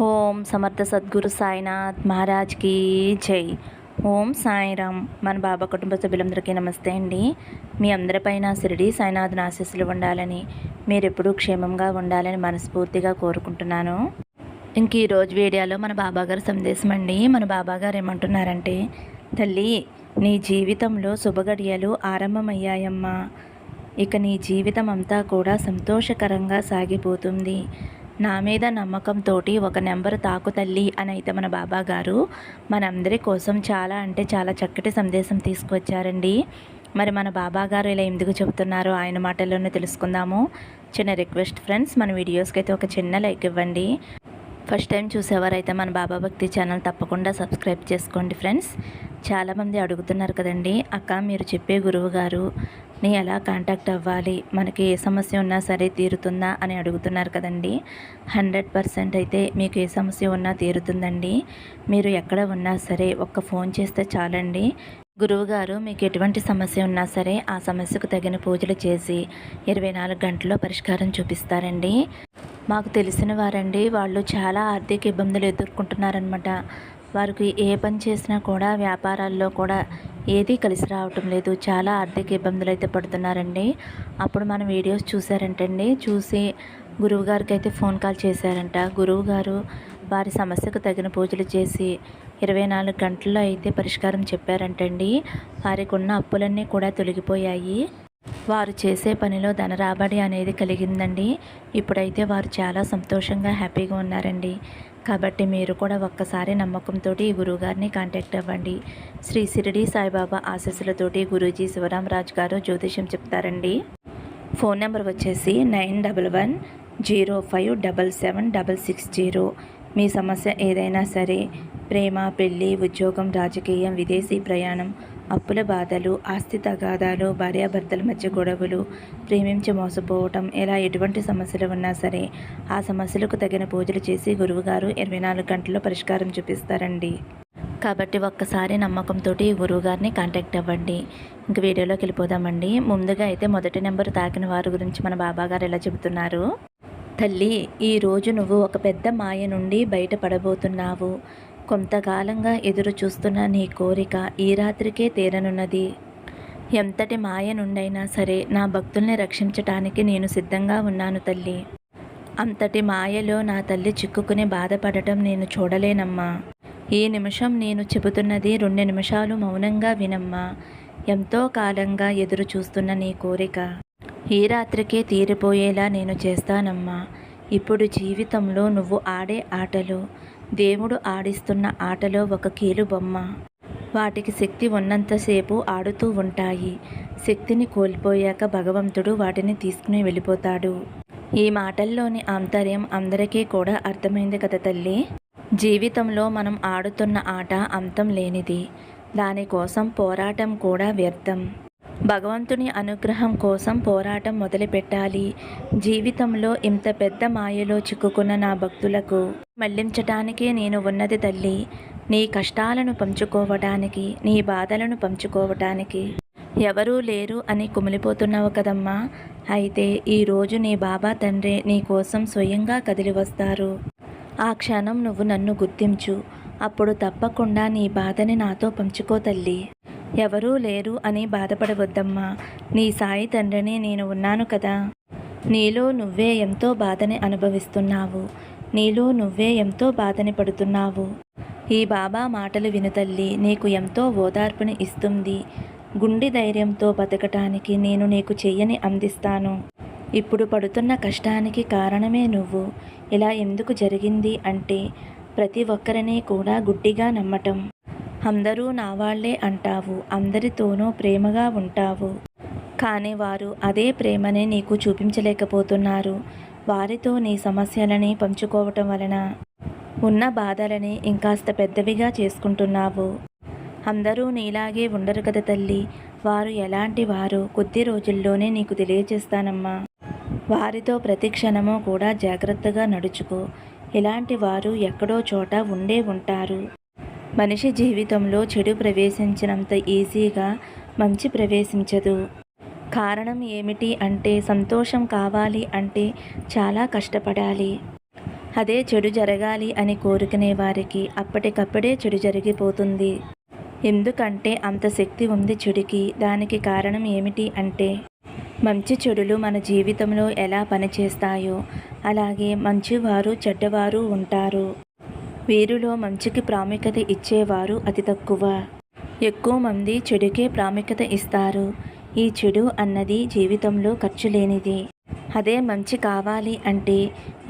ఓం సమర్థ సద్గురు సాయినాథ్ మహారాజ్కి జై. ఓం సాయిరామ్. మన బాబా కుటుంబ సభ్యులందరికీ నమస్తే అండి. మీ అందరిపైన షిరిడి సాయినాథ్ ఆశీస్సులు ఉండాలని మీరెప్పుడూ క్షేమంగా ఉండాలని మనస్ఫూర్తిగా కోరుకుంటున్నాను. ఇంక ఈరోజు వీడియోలో మన బాబాగారు సందేశం అండి. మన బాబాగారు ఏమంటున్నారంటే తల్లి నీ జీవితంలో శుభగడియలు ఆరంభమయ్యాయమ్మా. ఇక నీ జీవితం అంతా కూడా సంతోషకరంగా సాగిపోతుంది. నా మీద నమ్మకంతో ఒక నెంబర్ తాకు తల్లి అని అయితే మన బాబా గారు మనందరి కోసం చాలా అంటే చాలా చక్కటి సందేశం తీసుకువచ్చారండి. మరి మన బాబా గారు ఇలా ఎందుకు చెబుతున్నారో ఆయన మాటల్లోనే తెలుసుకుందాము. చిన్న రిక్వెస్ట్ ఫ్రెండ్స్ మన వీడియోస్కి అయితే ఒక చిన్న లైక్ ఇవ్వండి. ఫస్ట్ టైం చూసేవారైతే మన బాబా భక్తి ఛానల్ తప్పకుండా సబ్స్క్రైబ్ చేసుకోండి ఫ్రెండ్స్. చాలామంది అడుగుతున్నారు కదండి అక్క మీరు చెప్పే గురువు గారు ని ఎలా కాంటాక్ట్ అవ్వాలి? మనకి ఏ సమస్య ఉన్నా సరే తీరుతుందా అని అడుగుతున్నారు కదండి. హండ్రెడ్ పర్సెంట్ అయితే మీకు ఏ సమస్య ఉన్నా తీరుతుందండి. మీరు ఎక్కడ ఉన్నా సరే ఒక్క ఫోన్ చేస్తే చాలండి. గురువుగారు మీకు ఎటువంటి సమస్య ఉన్నా సరే ఆ సమస్యకు తగిన పూజలు చేసి ఇరవై నాలుగు గంటల్లో పరిష్కారం చూపిస్తారండి. మాకు తెలిసిన వారండి వాళ్ళు చాలా ఆర్థిక ఇబ్బందులు ఎదుర్కొంటున్నారనమాట వారికి ఏ పని చేసినా కూడా వ్యాపారాల్లో కూడా ఏదీ కలిసి రావటం లేదు. చాలా ఆర్థిక ఇబ్బందులు అయితే పడుతున్నారండి. అప్పుడు మన వీడియోస్ చూసారంటండి చూసి గురువుగారికి అయితే ఫోన్ కాల్ చేశారంట. గురువు గారు వారి సమస్యకు తగిన పూజలు చేసి ఇరవై నాలుగు గంటల్లో అయితే పరిష్కారం చెప్పారంటండి. వారికి ఉన్న అప్పులన్నీ కూడా తొలగిపోయాయి. వారు చేసే పనిలో ధన రాబడి అనేది కలిగిందండి. ఇప్పుడైతే వారు చాలా సంతోషంగా హ్యాపీగా ఉన్నారండి. కాబట్టి మీరు కూడా ఒక్కసారి నమ్మకంతో ఈ గురువుగారిని కాంటాక్ట్ అవ్వండి. శ్రీ సిరిడి సాయిబాబా ఆశీస్సులతోటి గురూజీ శివరామరాజ్ గారు జ్యోతిష్యం చెప్తారండి. ఫోన్ నెంబర్ వచ్చేసి nine double one zero five double seven double six zero. మీ సమస్య ఏదైనా సరే ప్రేమ పెళ్ళి ఉద్యోగం రాజకీయం విదేశీ ప్రయాణం అప్పుల బాధలు ఆస్తి తగాదాలు భార్యాభర్తల మధ్య గొడవలు ప్రేమించి మోసపోవటం ఇలా ఎటువంటి సమస్యలు ఉన్నా సరే ఆ సమస్యలకు తగిన పూజలు చేసి గురువుగారు ఇరవై నాలుగు గంటల్లో పరిష్కారం చూపిస్తారండి. కాబట్టి ఒక్కసారి నమ్మకంతో ఈ గురువుగారిని కాంటాక్ట్ అవ్వండి. ఇంక వీడియోలోకి వెళ్ళిపోదామండి. ముందుగా అయితే మొదటి నెంబర్ తాకిన వారి గురించి మన బాబాగారు ఎలా చెబుతున్నారు? తల్లి ఈరోజు నువ్వు ఒక పెద్ద మాయ నుండి బయటపడబోతున్నావు. కొంతకాలంగా ఎదురు చూస్తున్న నీ కోరిక ఈ రాత్రికే తీరనున్నది. ఎంతటి మాయ నుండైనా సరే నా భక్తుల్ని రక్షించటానికి నేను సిద్ధంగా ఉన్నాను తల్లి. అంతటి మాయలో నా తల్లి చిక్కుకుని బాధపడటం నేను చూడలేనమ్మా. ఈ నిమిషం నేను చెబుతున్నది రెండు నిమిషాలు మౌనంగా వినమ్మా. ఎంతో కాలంగా ఎదురు చూస్తున్న నీ కోరిక ఈ రాత్రికే తీరిపోయేలా నేను చేస్తానమ్మా. ఇప్పుడు జీవితంలో నువ్వు ఆడే ఆటలు దేవుడు ఆడిస్తున్న ఆటలో ఒక కీలు బొమ్మ. వాటికి శక్తి ఉన్నంతసేపు ఆడుతూ ఉంటాయి. శక్తిని కోల్పోయాక భగవంతుడు వాటిని తీసుకుని వెళ్ళిపోతాడు. ఈ మాటల్లోని ఆంతర్యం అందరికీ కూడా అర్థమైంది కదా తల్లి? జీవితంలో మనం ఆడుతున్న ఆట అంతం లేనిది. దానికోసం పోరాటం కూడా వ్యర్థం. భగవంతుని అనుగ్రహం కోసం పోరాటం మొదలుపెట్టాలి. జీవితంలో ఇంత పెద్ద మాయలో చిక్కుకున్న నా భక్తులకు మళ్ళించటానికే నేను ఉన్నది తల్లి. నీ కష్టాలను పంచుకోవటానికి నీ బాధలను పంచుకోవటానికి ఎవరూ లేరు అని కుమిలిపోతున్నావు కదమ్మా. అయితే ఈరోజు నీ బాబా తండ్రి నీ కోసం స్వయంగా కదిలి వస్తారు. ఆ క్షణం నువ్వు నన్ను గుర్తించు. అప్పుడు తప్పకుండా నీ బాధని నాతో పంచుకో తల్లి. ఎవరూ లేరు అని బాధపడవద్దమ్మా. నీ సాయి తండ్రిని నేను ఉన్నాను కదా. నీలో నువ్వే ఎంతో బాధని అనుభవిస్తున్నావు. నీలో నువ్వే ఎంతో బాధని పడుతున్నావు. ఈ బాబా మాటలు వినుతల్లి నీకు ఎంతో ఓదార్పుని ఇస్తుంది. గుండె ధైర్యంతో బతకటానికి నేను నీకు చెయ్యని అందిస్తాను. ఇప్పుడు పడుతున్న కష్టానికి కారణమే నువ్వు. ఇలా ఎందుకు జరిగింది అంటే ప్రతి ఒక్కరిని కూడా గుడ్డిగా నమ్మటం. అందరూ నా వాళ్ళే అంటావు అందరితోనూ ప్రేమగా ఉంటావు. కానీ వారు అదే ప్రేమని నీకు చూపించలేకపోతున్నారు. వారితో నీ సమస్యలని పంచుకోవటం వలన ఉన్న బాధలని ఇంకాస్త పెద్దవిగా చేసుకుంటున్నావు. అందరూ నీలాగే ఉండరు కదా తల్లి. వారు ఎలాంటి వారు? కొద్ది రోజుల్లోనే నీకు తెలియజేస్తానమ్మా. వారితో ప్రతి క్షణము కూడా జాగ్రత్తగా నడుచుకో. ఇలాంటి వారు ఎక్కడో చోట ఉండే ఉంటారు. మనిషి జీవితంలో చెడు ప్రవేశించినంత ఈజీగా మంచి ప్రవేశించదు. కారణం ఏమిటి అంటే సంతోషం కావాలి అంటే చాలా కష్టపడాలి. అదే చెడు జరగాలి అని కోరుకునే వారికి అప్పటికప్పుడే చెడు జరిగిపోతుంది. ఎందుకంటే అంత శక్తి ఉంది చెడుకి. దానికి కారణం ఏమిటి అంటే మంచి చెడులు మన జీవితంలో ఎలా పనిచేస్తాయో. అలాగే మంచివారు చెడ్డవారు ఉంటారు. వీరిలో మంచికి ప్రాముఖ్యత ఇచ్చేవారు అతి తక్కువ. ఎక్కువ మంది చెడుకే ప్రాముఖ్యత ఇస్తారు. ఈ చెడు అన్నది జీవితంలో ఖర్చు లేనిది. అదే మంచి కావాలి అంటే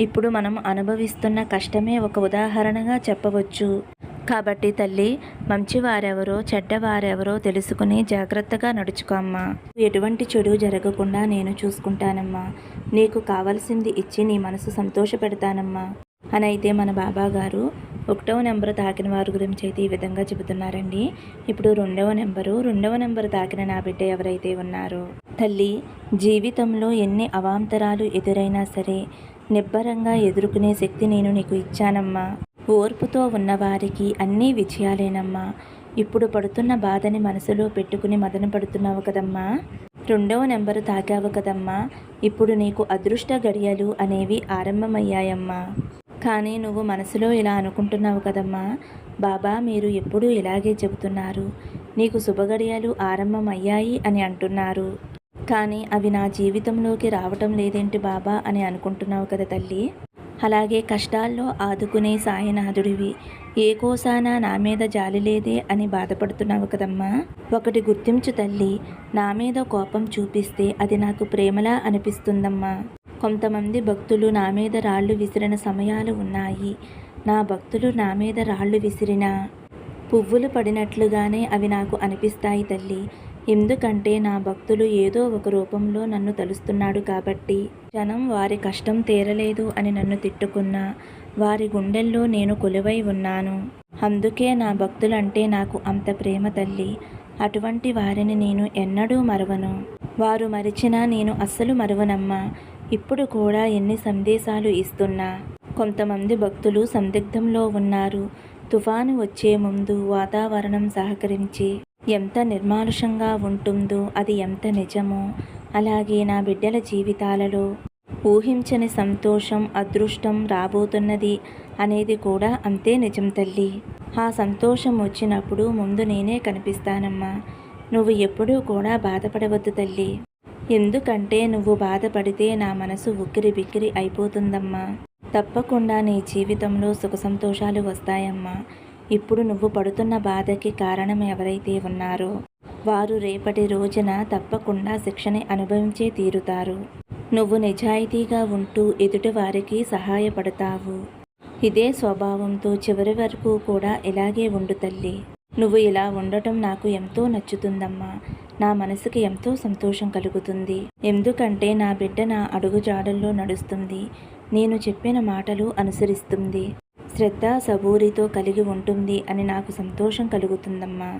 ఇప్పుడు మనం అనుభవిస్తున్న కష్టమే ఒక ఉదాహరణగా చెప్పవచ్చు. కాబట్టి తల్లి మంచివారెవరో చెడ్డవారెవరో తెలుసుకుని జాగ్రత్తగా నడుచుకోమ్మా ఎటువంటి చెడు జరగకుండా నేను చూసుకుంటానమ్మా. నీకు కావలసింది ఇచ్చి నీ మనసు సంతోషపెడతానమ్మా. అని అయితే మన బాబా గారు ఒకటవ నెంబర్ తాకిన వారి గురించి అయితే ఈ విధంగా చెబుతున్నారండి. ఇప్పుడు రెండవ నెంబరు రెండవ నెంబర్ తాకిన నా బిడ్డ ఎవరైతే ఉన్నారో తల్లి జీవితంలో ఎన్ని అవాంతరాలు ఎదురైనా సరే నిబ్బరంగా ఎదుర్కొనే శక్తి నేను నీకు ఇచ్చానమ్మా. ఓర్పుతో ఉన్నవారికి అన్నీ విజయాలేనమ్మా. ఇప్పుడు పడుతున్న బాధని మనసులో పెట్టుకుని మదన పడుతున్నావు కదమ్మా. రెండవ నెంబరు తాకావు కదమ్మా. ఇప్పుడు నీకు అదృష్ట గడియలు అనేవి ఆరంభమయ్యాయమ్మా. కానీ నువ్వు మనసులో ఇలా అనుకుంటున్నావు కదమ్మా. బాబా మీరు ఎప్పుడూ ఇలాగే చెబుతున్నారు. నీకు శుభగడియాలు ఆరంభమయ్యాయి అని అంటున్నారు. కానీ అవి నా జీవితంలోకి రావటం లేదేంటి బాబా అని అనుకుంటున్నావు కదా తల్లి. అలాగే కష్టాల్లో ఆదుకునే సాయనాథుడివి. ఏ కోసాన నా మీద జాలి లేదే అని బాధపడుతున్నావు కదమ్మా. ఒకటి గుర్తించు తల్లి నా మీద కోపం చూపిస్తే అది నాకు ప్రేమలా అనిపిస్తుందమ్మా. కొంతమంది భక్తులు నా మీద రాళ్ళు విసిరిన సమయాలు ఉన్నాయి. నా భక్తులు నా మీద రాళ్ళు విసిరినా? పువ్వులు పడినట్లుగానే అవి నాకు అనిపిస్తాయి తల్లి. ఎందుకంటే నా భక్తులు ఏదో ఒక రూపంలో నన్ను తలుస్తున్నాడు కాబట్టి. జనం వారి కష్టం తీరలేదు అని నన్ను తిట్టుకున్నా. వారి గుండెల్లో నేను కొలువై ఉన్నాను. అందుకే నా భక్తులంటే నాకు అంత ప్రేమ తల్లి. అటువంటి వారిని నేను ఎన్నడూ మరవను. వారు మరిచినా నేను అస్సలు మరవనమ్మా. ఇప్పుడు కూడా ఎన్ని సందేశాలు ఇస్తున్నా? కొంతమంది భక్తులు సందిగ్ధంలో ఉన్నారు. తుఫాను వచ్చే ముందు వాతావరణం సహకరించి ఎంత నిర్మానుషంగా ఉంటుందో అది ఎంత నిజమో అలాగే నా బిడ్డల జీవితాలలో ఊహించని సంతోషం అదృష్టం రాబోతున్నది అనేది కూడా అంతే నిజం తల్లి. ఆ సంతోషం వచ్చినప్పుడు ముందు నేనే కనిపిస్తానమ్మా. నువ్వు ఎప్పుడూ కూడా బాధపడవద్దు తల్లి. ఎందుకంటే నువ్వు బాధపడితే నా మనసు ఉక్కిరి బిక్కిరి అయిపోతుందమ్మా. తప్పకుండా నీ జీవితంలో సుఖ సంతోషాలు వస్తాయమ్మా. ఇప్పుడు నువ్వు పడుతున్న బాధకి కారణం ఎవరైతే ఉన్నారో వారు రేపటి రోజున తప్పకుండా శిక్షని అనుభవించే తీరుతారు. నువ్వు నిజాయితీగా ఉంటూ ఎదుటి వారికి సహాయపడతావు. ఇదే స్వభావంతో చివరి వరకు కూడా ఇలాగే ఉండు తల్లి. నువ్వు ఇలా ఉండటం నాకు ఎంతో నచ్చుతుందమ్మా. నా మనసుకి ఎంతో సంతోషం కలుగుతుంది. ఎందుకంటే నా బిడ్డ నా అడుగుజాడల్లో నడుస్తుంది. నేను చెప్పిన మాటలు అనుసరిస్తుంది. శ్రద్ధ సబూరితో కలిగి ఉంటుంది అని నాకు సంతోషం కలుగుతుందమ్మా.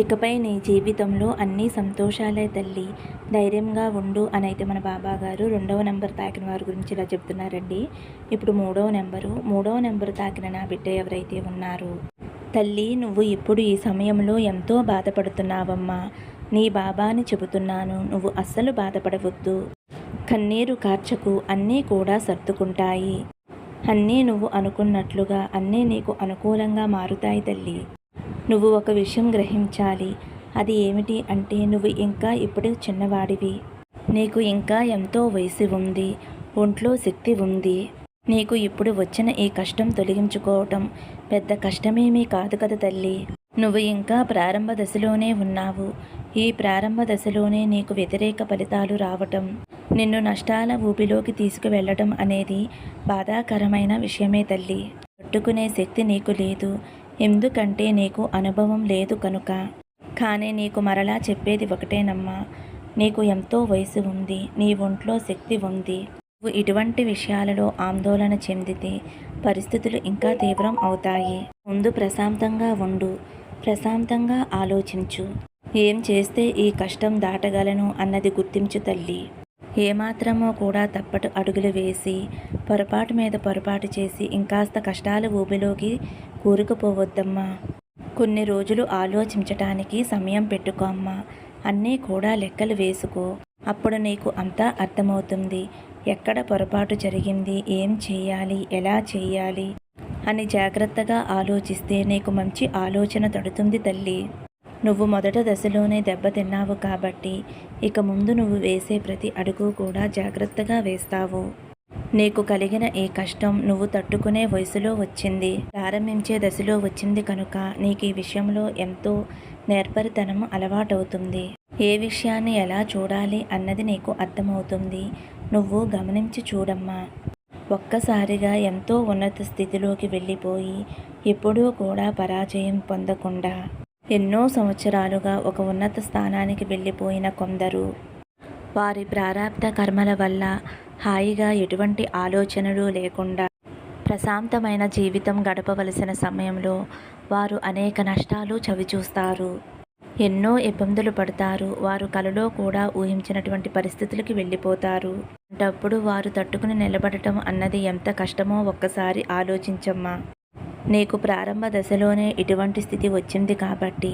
ఇకపై నీ జీవితంలో అన్ని సంతోషాలే తల్లి. ధైర్యంగా ఉండు అని అయితే మన బాబా గారు రెండవ నెంబర్ తాకిన వారి గురించి ఇలా చెప్తున్నారండి. ఇప్పుడు మూడవ నెంబరు. మూడవ నెంబర్ తాకిన నా బిడ్డ ఎవరైతే ఉన్నారు. తల్లి నువ్వు ఇప్పుడు ఈ సమయంలో ఎంతో బాధపడుతున్నావమ్మా. నీ బాబాని చెబుతున్నాను నువ్వు అస్సలు బాధపడవద్దు. కన్నీరు కార్చకు అన్నీ కూడా సర్దుకుంటాయి. అన్నీ నువ్వు అనుకున్నట్లుగా అన్నీ నీకు అనుకూలంగా మారుతాయి తల్లి. నువ్వు ఒక విషయం గ్రహించాలి. అది ఏమిటి అంటే నువ్వు ఇంకా ఇప్పుడు చిన్నవాడివి. నీకు ఇంకా ఎంతో వయసు ఉంది. ఒంట్లో శక్తి ఉంది. నీకు ఇప్పుడు వచ్చిన ఈ కష్టం తొలగించుకోవటం పెద్ద కష్టమేమీ కాదు కదా తల్లి. నువ్వు ఇంకా ప్రారంభ దశలోనే ఉన్నావు. ఈ ప్రారంభ దశలోనే నీకు వ్యతిరేక ఫలితాలు రావటం నిన్ను నష్టాల ఊపిలోకి తీసుకువెళ్ళటం అనేది బాధాకరమైన విషయమే తల్లి. పట్టుకునే శక్తి నీకు లేదు. ఎందుకంటే నీకు అనుభవం లేదు కనుక. కానీ నీకు మరలా చెప్పేది ఒకటేనమ్మా నీకు ఎంతో వయసు ఉంది. నీ ఒంట్లో శక్తి ఉంది. నువ్వు ఇటువంటి విషయాలలో ఆందోళన చెందితే పరిస్థితులు ఇంకా తీవ్రం అవుతాయి. ముందు ప్రశాంతంగా ఉండు. ప్రశాంతంగా ఆలోచించు. ఏం చేస్తే ఈ కష్టం దాటగలను అన్నది గుర్తించు తల్లి. ఏమాత్రమో కూడా తప్పటు అడుగులు వేసి పొరపాటు మీద పొరపాటు చేసి ఇంకాస్త కష్టాల ఊబిలోకి కూరుకుపోవద్దమ్మా. కొన్ని రోజులు ఆలోచించటానికి సమయం పెట్టుకో అమ్మా. అన్నీ కూడా లెక్కలు వేసుకో. అప్పుడు నీకు అంతా అర్థమవుతుంది. ఎక్కడ పొరపాటు జరిగింది? ఏం చేయాలి? ఎలా చేయాలి? అని జాగ్రత్తగా ఆలోచిస్తే నీకు మంచి ఆలోచన తడుతుంది తల్లి. నువ్వు మొదట దశలోనే దెబ్బతిన్నావు కాబట్టి ఇక ముందు నువ్వు వేసే ప్రతి అడుగు కూడా జాగ్రత్తగా వేస్తావు. నీకు కలిగిన ఈ కష్టం నువ్వు తట్టుకునే వయసులో వచ్చింది. ప్రారంభించే దశలో వచ్చింది కనుక నీకు ఈ విషయంలో ఎంతో నేర్పరితనం అలవాటవుతుంది. ఏ విషయాన్ని ఎలా చూడాలి అన్నది నీకు అర్థమవుతుంది. నువ్వు గమనించి చూడమ్మా. ఒక్కసారిగా ఎంతో ఉన్నత స్థితిలోకి వెళ్ళిపోయి ఎప్పుడూ కూడా పరాజయం పొందకుండా. ఎన్నో సంవత్సరాలుగా ఒక ఉన్నత స్థానానికి వెళ్ళిపోయిన కొందరు. వారి ప్రారాబ్ధ కర్మల వల్ల హాయిగా ఎటువంటి ఆలోచనలు లేకుండా ప్రశాంతమైన జీవితం గడపవలసిన సమయంలో వారు అనేక నష్టాలు చవిచూస్తారు. ఎన్నో ఇబ్బందులు పడతారు. వారు కలలో కూడా ఊహించినటువంటి పరిస్థితులకి వెళ్ళిపోతారు. అప్పుడు వారు తట్టుకుని నిలబడటం అన్నది ఎంత కష్టమో ఒక్కసారి ఆలోచించమ్మా. నీకు ప్రారంభ దశలోనే ఇటువంటి స్థితి వచ్చింది కాబట్టి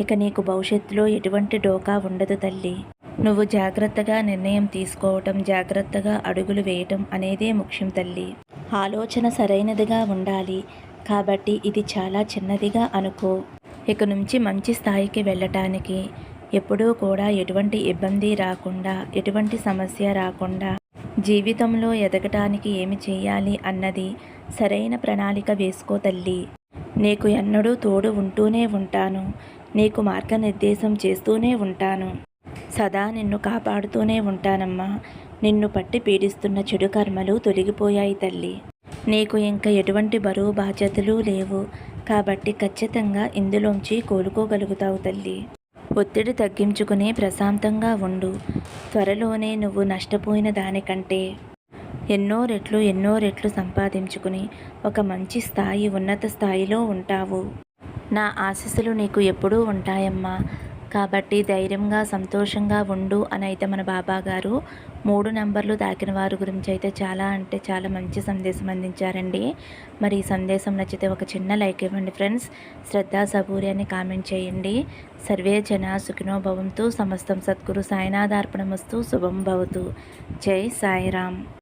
ఇక నీకు భవిష్యత్తులో ఎటువంటి డోకా ఉండదు తల్లి. నువ్వు జాగ్రత్తగా నిర్ణయం తీసుకోవటం జాగ్రత్తగా అడుగులు వేయటం అనేదే ముఖ్యం తల్లి. ఆలోచన సరైనదిగా ఉండాలి. కాబట్టి ఇది చాలా చిన్నదిగా అనుకో. ఇక నుంచి మంచి స్థాయికి వెళ్ళటానికి ఎప్పుడూ కూడా ఎటువంటి ఇబ్బంది రాకుండా ఎటువంటి సమస్య రాకుండా జీవితంలో ఎదగటానికి ఏమి చేయాలి అన్నది సరైన ప్రణాళిక వేసుకో తల్లి. నీకు ఎన్నడూ తోడు ఉంటూనే ఉంటాను. నీకు మార్గనిర్దేశం చేస్తూనే ఉంటాను. సదా నిన్ను కాపాడుతూనే ఉంటానమ్మా. నిన్ను పట్టి పీడిస్తున్న చెడు కర్మలు తొలగిపోయాయి తల్లి. నీకు ఇంకా ఎటువంటి బరువు బాధ్యతలు లేవు. కాబట్టి ఖచ్చితంగా ఇందులోంచి కోలుకోగలుగుతావు తల్లి. ఒత్తిడి తగ్గించుకుని ప్రశాంతంగా ఉండు. త్వరలోనే నువ్వు నష్టపోయిన దానికంటే ఎన్నో రెట్లు ఎన్నో రెట్లు సంపాదించుకుని ఒక మంచి స్థాయి ఉన్నత స్థాయిలో ఉంటావు. నా ఆశీస్సులు నీకు ఎప్పుడూ ఉంటాయమ్మా. కాబట్టి ధైర్యంగా సంతోషంగా ఉండు అని అయితే మన బాబా గారు మూడు నెంబర్లు దాకిన వారి గురించి అయితే చాలా అంటే చాలా మంచి సందేశం అందించారండి. మరి ఈ సందేశం నచ్చితే ఒక చిన్న లైక్ ఇవ్వండి ఫ్రెండ్స్. శ్రద్ధా సబూరి అని కామెంట్ చేయండి. సర్వే జన సుఖినో భవంతు. సమస్తం సద్గురు సాయినాథార్పణమస్తు. శుభం భవతు. జై సాయిరామ్.